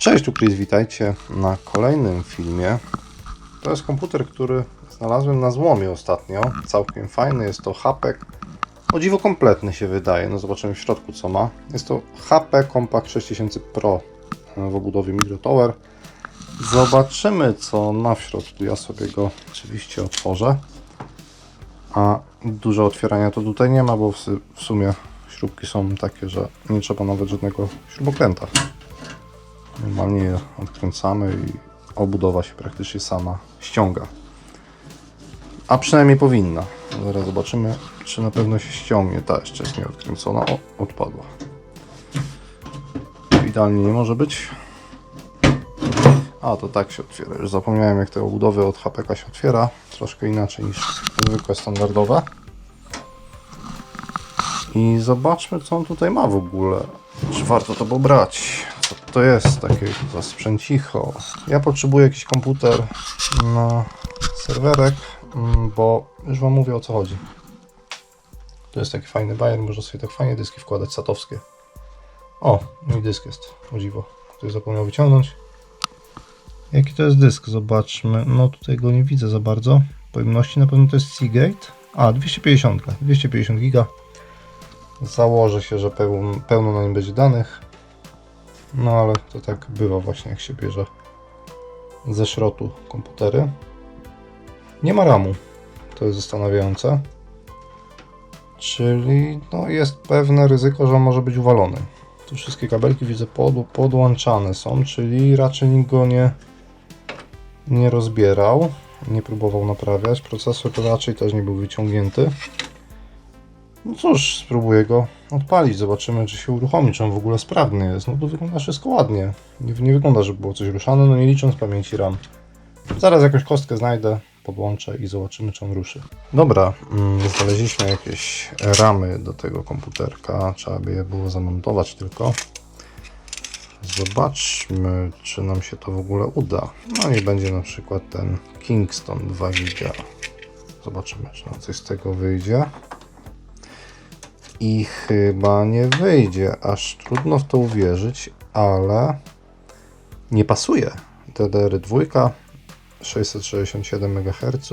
Cześć, tu Chris, witajcie na kolejnym filmie. To jest komputer, który znalazłem na złomie ostatnio. Całkiem fajny, jest to Hapek. O dziwo kompletny się wydaje, no zobaczymy w środku co ma. Jest to HP Compact 6000 Pro w obudowie MicroTower. Zobaczymy co on ma w środku, ja sobie go oczywiście otworzę. A dużo otwierania to tutaj nie ma, bo w sumie śrubki są takie, że nie trzeba nawet żadnego śrubokręta. Normalnie je odkręcamy i obudowa się praktycznie sama ściąga. A przynajmniej powinna. Zaraz zobaczymy, czy na pewno się ściągnie. Ta jeszcze jest nieodkręcona. O, odpadła. Idealnie nie może być. A, to tak się otwiera. Już zapomniałem, jak te obudowy od HPK się otwiera. Troszkę inaczej niż zwykłe, standardowe. I zobaczmy, co on tutaj ma w ogóle. Czy warto to pobrać? To jest takie za sprzęcicho? Ja potrzebuję jakiś komputer na serwerek, mm, bo już Wam mówię o co chodzi. To jest taki fajny bajer, można sobie tak fajnie dyski wkładać satowskie. O, mój dysk jest, o dziwo. Ktoś zapomniał wyciągnąć. Jaki to jest dysk? Zobaczmy. No tutaj go nie widzę za bardzo. Pojemności na pewno to jest Seagate. A, 250. 250 giga. Założę się, że pełno, pełno na nim będzie danych. No ale to tak bywa właśnie jak się bierze ze szrotu komputery. Nie ma RAMu. To jest zastanawiające. Czyli no, jest pewne ryzyko, że on może być uwalony. Tu wszystkie kabelki widzę pod, podłączane są, czyli raczej nikt go nie, nie rozbierał, nie próbował naprawiać. Procesor raczej też nie był wyciągnięty. No cóż, spróbuję go odpalić, zobaczymy czy się uruchomi, czy on w ogóle sprawny jest. No to wygląda wszystko ładnie. Nie, nie wygląda, żeby było coś ruszane, no nie licząc pamięci RAM. Zaraz jakąś kostkę znajdę, podłączę i zobaczymy czy on ruszy. Dobra, mm, znaleźliśmy jakieś ramy do tego komputerka, trzeba by je było zamontować tylko. Zobaczmy, czy nam się to w ogóle uda. No nie będzie na przykład ten Kingston 2 giga. Zobaczymy, czy nam coś z tego wyjdzie. I chyba nie wyjdzie, aż trudno w to uwierzyć, ale nie pasuje. DDR2 667 MHz.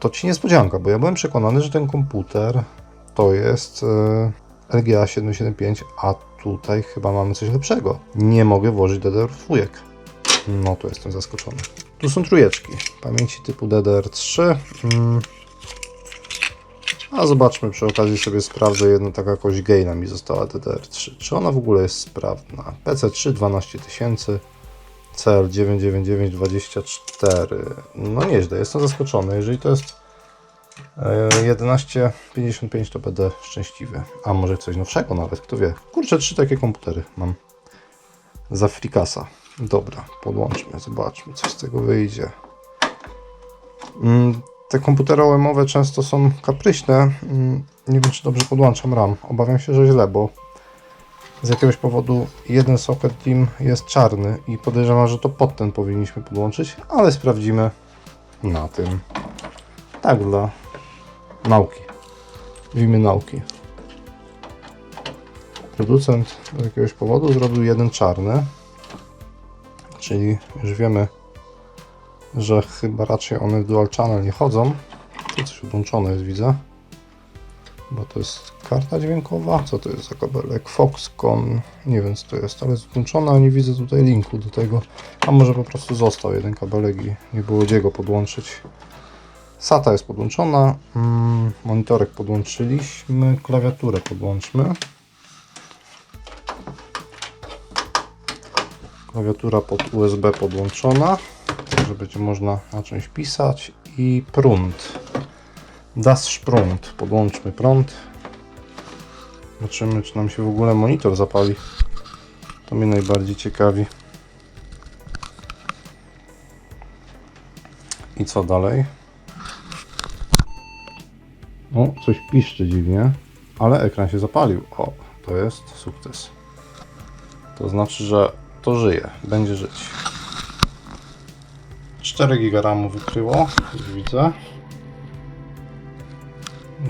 To ci niespodzianka, bo ja byłem przekonany, że ten komputer to jest e, LGA 775, a tutaj chyba mamy coś lepszego. Nie mogę włożyć DDR2. No to jestem zaskoczony. Tu są trójeczki. Pamięci typu DDR3. A zobaczmy, przy okazji sobie sprawdzę jedno, taka jakoś gaina mi została DDR3. Czy ona w ogóle jest sprawna? PC3 12000, CL 99924. No nieźle, jestem zaskoczony. Jeżeli to jest e, 1155 to będę szczęśliwy. A może coś nowszego nawet, kto wie. Kurczę, trzy takie komputery mam za frikasa. Dobra, podłączmy, zobaczmy, co z tego wyjdzie. Mm, Te komputery OM-owe często są kapryśne. Mm, Nie wiem, czy dobrze podłączam RAM. Obawiam się, że źle, bo z jakiegoś powodu jeden socket DIM jest czarny i podejrzewam, że to pod ten powinniśmy podłączyć, ale sprawdzimy na tym. Tak, dla nauki. W imię nauki. Producent z jakiegoś powodu zrobił jeden czarny, czyli już wiemy, że chyba raczej one w dual channel nie chodzą. Tu coś odłączone jest, widzę. Bo to jest karta dźwiękowa. Co to jest za kabelek? Foxconn. Nie wiem co to jest, ale jest włączona, a nie widzę tutaj linku do tego. A może po prostu został jeden kabelek i nie było gdzie go podłączyć. SATA jest podłączona. Mm, monitorek podłączyliśmy. Klawiaturę podłączmy. Klawiatura pod USB podłączona. Także będzie można na czymś pisać. I prąd. Das Sprung. Podłączmy prąd. Zobaczymy, czy nam się w ogóle monitor zapali. To mnie najbardziej ciekawi. I co dalej? O, coś piszczy dziwnie, ale ekran się zapalił. O, to jest sukces. To znaczy, że to żyje, będzie żyć. 4 GB RAMu wykryło, już widzę.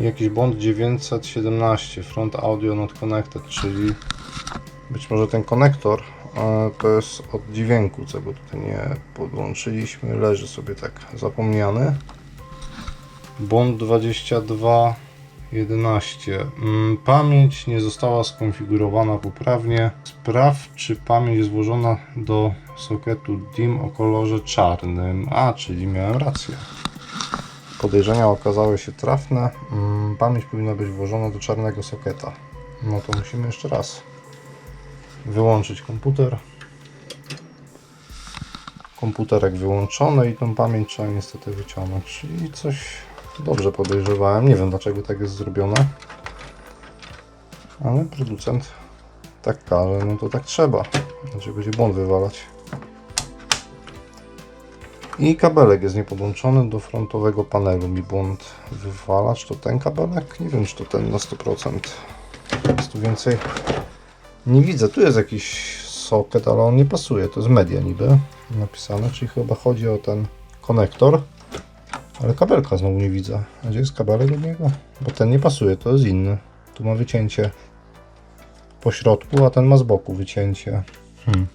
Jakiś błąd 917, front audio not connected, czyli być może ten konektor e, to jest od dźwięku, co go tutaj nie podłączyliśmy. Leży sobie tak zapomniany. Bond 22 11. Mm, Pamięć nie została skonfigurowana poprawnie. Sprawdź, czy pamięć jest włożona do soketu DIM o kolorze czarnym. A, czyli miałem rację. Podejrzenia okazały się trafne. Mm, Pamięć powinna być włożona do czarnego soketa. No to musimy jeszcze raz wyłączyć komputer. Komputerek wyłączony i tą pamięć trzeba niestety wyciągnąć. Czyli coś dobrze podejrzewałem. Nie wiem dlaczego tak jest zrobione. Ale producent tak każe, no to tak trzeba. Dlaczego się błąd wywalać? I kabelek jest niepodłączony do frontowego panelu. Mi błąd wywala. Czy to ten kabelek? Nie wiem, czy to ten na 100%. Jest tu więcej. Nie widzę. Tu jest jakiś socket, ale on nie pasuje. To jest media niby napisane, czyli chyba chodzi o ten konektor. Ale kabelka znowu nie widzę. A gdzie jest kabelek od niego? Bo ten nie pasuje, to jest inny. Tu ma wycięcie po środku, a ten ma z boku wycięcie. Hmm.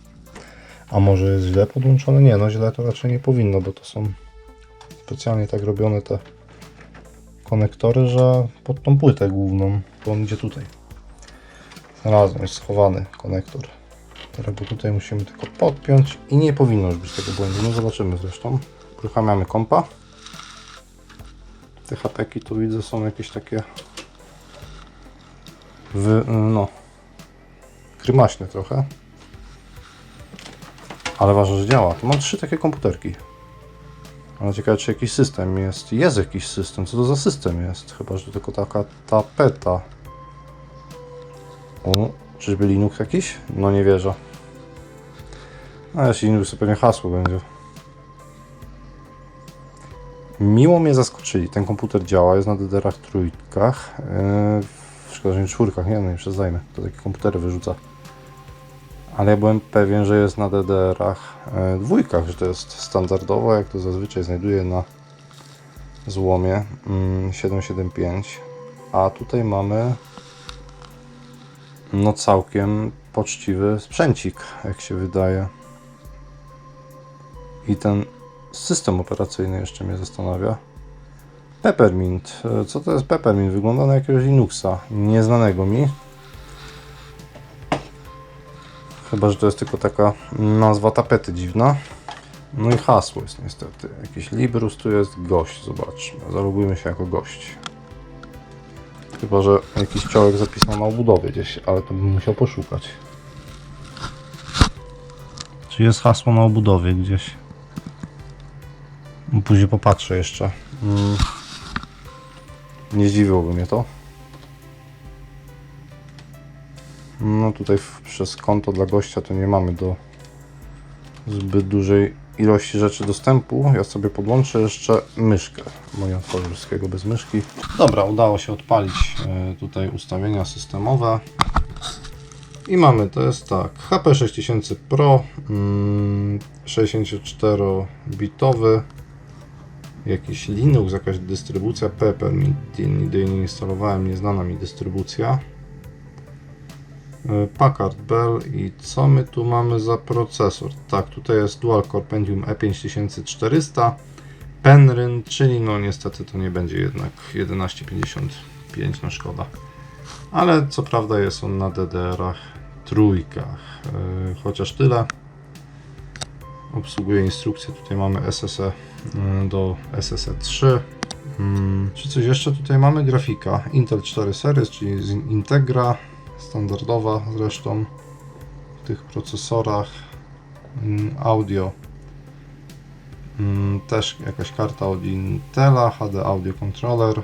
A może jest źle podłączone? Nie, no źle to raczej nie powinno, bo to są specjalnie tak robione te konektory, że pod tą płytę główną, to on idzie tutaj. Znalazłem, jest schowany konektor. Teraz go tutaj musimy tylko podpiąć i nie powinno już być tego błędu. No zobaczymy zresztą. Uruchamiamy kompa. Te hapeki tu widzę są jakieś takie wy, no krymaśne trochę. Ale ważne, że działa. Tu mam trzy takie komputerki. Ale ciekawe, czy jakiś system jest. Jest jakiś system. Co to za system jest? Chyba, że to tylko taka tapeta. O, czyżby Linux jakiś? No nie wierzę. A jeśli Linux to pewnie hasło będzie. Miło mnie zaskoczyli. Ten komputer działa, jest na DDR-ach trójkach. Yy, szkoda, że nie czwórkach, nie, no nie przezajmę. To takie komputery wyrzuca. Ale ja byłem pewien, że jest na DDR-ach e, dwójkach, że to jest standardowo, jak to zazwyczaj znajduję na złomie mm, 775. A tutaj mamy no całkiem poczciwy sprzęcik, jak się wydaje. I ten system operacyjny jeszcze mnie zastanawia. Peppermint. E, Co to jest Peppermint? Wygląda na jakiegoś Linuxa, nieznanego mi. Chyba, że to jest tylko taka nazwa tapety dziwna. No i hasło jest niestety. Jakiś Librus, tu jest gość, zobaczmy. Zalogujmy się jako gość. Chyba, że jakiś ciołek zapisał na obudowie gdzieś, ale to bym musiał poszukać. Czy jest hasło na obudowie gdzieś? Później popatrzę jeszcze. Mm. Nie zdziwiłoby mnie to. No tutaj w, przez konto dla gościa to nie mamy do zbyt dużej ilości rzeczy dostępu. Ja sobie podłączę jeszcze myszkę, bo nie wszystkiego bez myszki. Dobra, udało się odpalić e, tutaj ustawienia systemowe. I mamy, to jest tak, HP 6000 Pro, mm, 64-bitowy, jakiś Linux, jakaś dystrybucja Peppermint, nigdy jej nie instalowałem, nieznana mi dystrybucja. E, Packard Bell i co my tu mamy za procesor? Tak, tutaj jest Dual Core Pentium E E5400 Penryn, czyli no niestety to nie będzie jednak 1155, no szkoda. Ale co prawda jest on na DDR-ach trójkach, e, chociaż tyle. Obsługuje instrukcję, tutaj mamy SSE mm, do SSE 3. Mm, Czy coś jeszcze tutaj mamy? Grafika Intel 4 Series, czyli z Integra, standardowa zresztą w tych procesorach. Mm, Audio Mm, też jakaś karta od Intela, HD Audio Controller.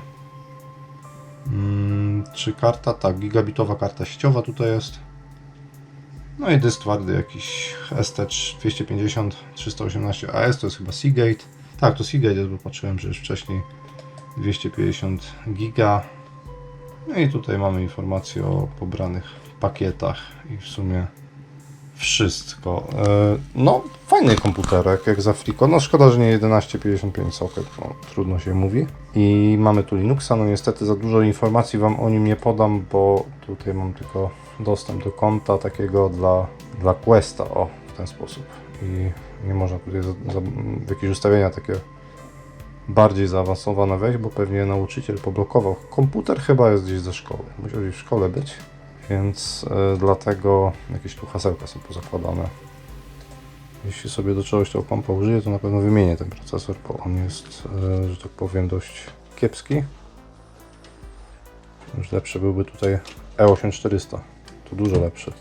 Mm, Czy karta? Tak, gigabitowa karta sieciowa tutaj jest. No i dysk twardy jakiś ST250 318 AS, to jest chyba Seagate. Tak, to Seagate jest, bo patrzyłem, że już wcześniej 250 giga. No i tutaj mamy informacje o pobranych pakietach i w sumie wszystko. E, No, fajny komputerek, jak za Friko. No, szkoda, że nie 1155 socket, no, trudno się mówi. I mamy tu Linuxa, no niestety za dużo informacji Wam o nim nie podam, bo tutaj mam tylko dostęp do konta takiego dla, dla Questa, o, w ten sposób. I nie można tutaj za, za, jakieś ustawienia takie bardziej zaawansowane wejść, bo pewnie nauczyciel poblokował. Komputer chyba jest gdzieś ze szkoły, musiał gdzieś w szkole być, więc e, dlatego jakieś tu hasełka są pozakładane. Jeśli sobie do czegoś tego kompa użyję, to na pewno wymienię ten procesor, bo on jest, e, że tak powiem, dość kiepski. Już lepszy byłby tutaj E E8400, to dużo lepszy.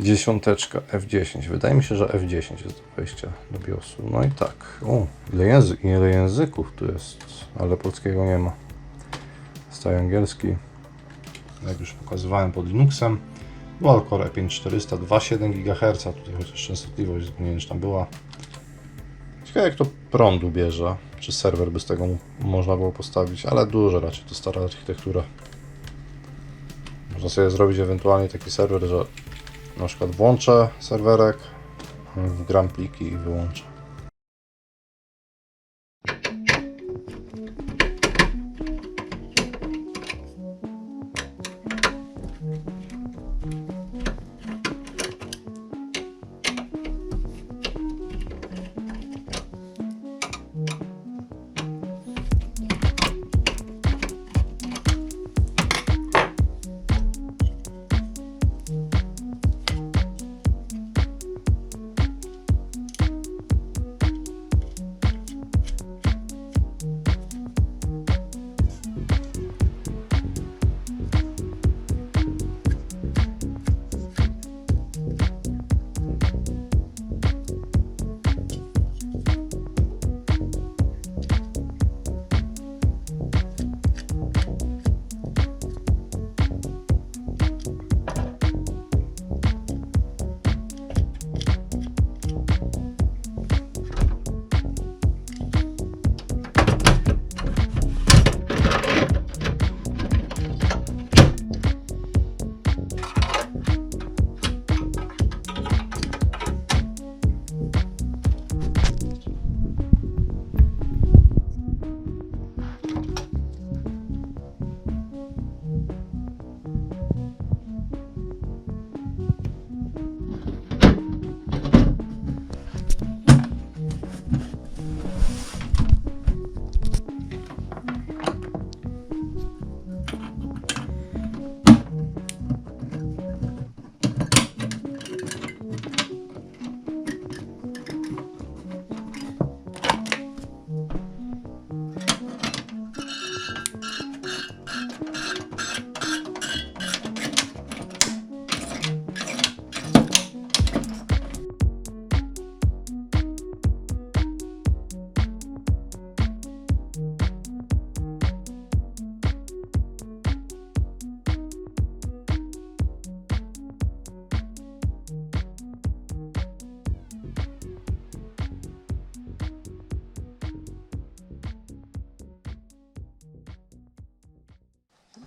Dziesiąteczka F10. Wydaje mi się, że F10 jest do wejścia do BIOSu. No i tak. O, ile, ile języków tu jest, ale polskiego nie ma. Staje angielski. Jak już pokazywałem pod Linuxem. Dual Core E E5400, 2,7 GHz. Tutaj chociaż częstotliwość nie wiem, tam była. Ciekawe jak to prądu bierze. Czy serwer by z tego można było postawić, ale dużo raczej to stara architektura. Można sobie zrobić ewentualnie taki serwer, że na przykład włączę serwerek, wgram pliki i wyłączę.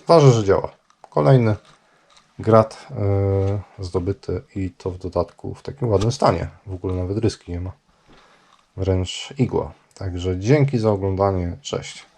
Ważne, że działa. Kolejny grat yy, zdobyty i to w dodatku w takim ładnym stanie. W ogóle nawet ryski nie ma. Wręcz igła. Także dzięki za oglądanie. Cześć.